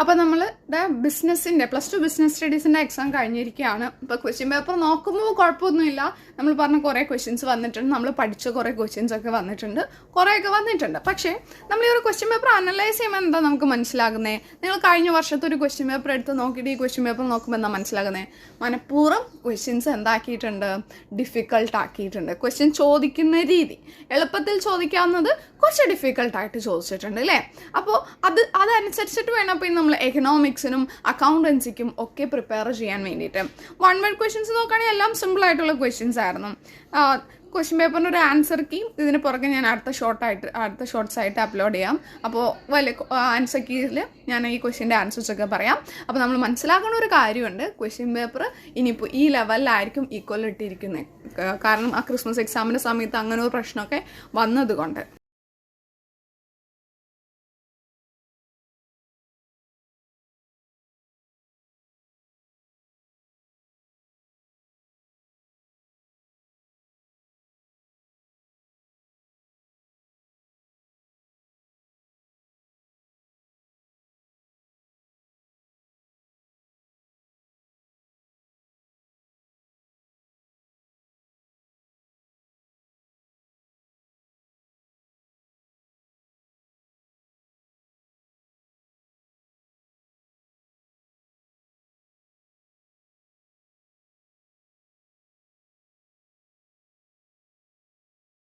അപ്പോൾ നമ്മൾ ബിസിനസ്സിന്റെ പ്ലസ് ടു ബിസിനസ് സ്റ്റഡീസിന്റെ എക്സാം കഴിഞ്ഞിരിക്കുകയാണ്. ഇപ്പോൾ ക്വസ്റ്റ്യൻ പേപ്പർ നോക്കുമ്പോൾ കുഴപ്പമൊന്നുമില്ല. നമ്മൾ പറഞ്ഞ കുറേ ക്വസ്റ്റ്യൻസ് വന്നിട്ടുണ്ട്. നമ്മൾ പഠിച്ച കുറേ ക്വസ്റ്റ്യൻസ് ഒക്കെ വന്നിട്ടുണ്ട്. കുറേയൊക്കെ വന്നിട്ടുണ്ട്. പക്ഷേ നമ്മൾ ഈ ഒരു ക്വസ്റ്റ്യൻ പേപ്പർ അനലൈസ് ചെയ്യുമ്പോൾ എന്താ നമുക്ക് മനസ്സിലാകുന്നത് നിങ്ങൾ കഴിഞ്ഞ വർഷത്തെ ഒരു ക്വസ്റ്റ്യൻ പേപ്പർ എടുത്ത് നോക്കിയിട്ട് ഈ ക്വസ്റ്റ്യൻ പേപ്പർ നോക്കുമ്പോൾ എന്താ മനസ്സിലാകുന്നത് മനഃപൂർവം ക്വസ്റ്റ്യൻസ് എന്താക്കിയിട്ടുണ്ട്? ഡിഫിക്കൾട്ട് ആക്കിയിട്ടുണ്ട്. ക്വസ്റ്റ്യൻ ചോദിക്കുന്ന രീതി. എളുപ്പത്തിൽ ചോദിക്കാവുന്നത് കുറച്ച് ഡിഫിക്കൾട്ടായിട്ട് ചോദിച്ചിട്ടുണ്ട് അല്ലേ? അപ്പോൾ അത് അതനുസരിച്ചിട്ട് വേണം അപ്പോൾ നമ്മൾ എക്കണോമിക്സിനും അക്കൗണ്ടൻസിക്കും ഒക്കെ പ്രിപ്പയർ ചെയ്യാൻ വേണ്ടിയിട്ട്. വൺ വൺ ക്വസ്റ്റ്യൻസ് നോക്കുകയാണെങ്കിൽ എല്ലാം സിമ്പിൾ ആയിട്ടുള്ള ക്വസ്റ്റ്യൻസ് ആയിരുന്നു. ക്വസ്റ്റ്യൻ പേപ്പറിന് ഒരു ആൻസർ കീ ഇതിന് പുറകെ ഞാൻ അടുത്ത ഷോർട്ടായിട്ട് അടുത്ത ഷോർട്സ് ആയിട്ട് അപ്ലോഡ് ചെയ്യാം. അപ്പോൾ വലിയ ആൻസർ കീയിൽ ഞാൻ ഈ ക്വസ്റ്റ്യന്റെ ആൻസേഴ്സ് ഒക്കെ പറയാം. അപ്പോൾ നമ്മൾ മനസ്സിലാക്കുന്ന ഒരു കാര്യമുണ്ട്. ക്വസ്റ്റ്യൻ പേപ്പർ ഇനിയിപ്പോൾ ഈ ലെവലിലായിരിക്കും ഈക്വൽ ഇട്ടിരിക്കുന്നത് കാരണം ആ ക്രിസ്മസ് എക്സാമിന്റെ സമയത്ത് അങ്ങനെ ഒരു പ്രശ്നമൊക്കെ വന്നതുകൊണ്ട്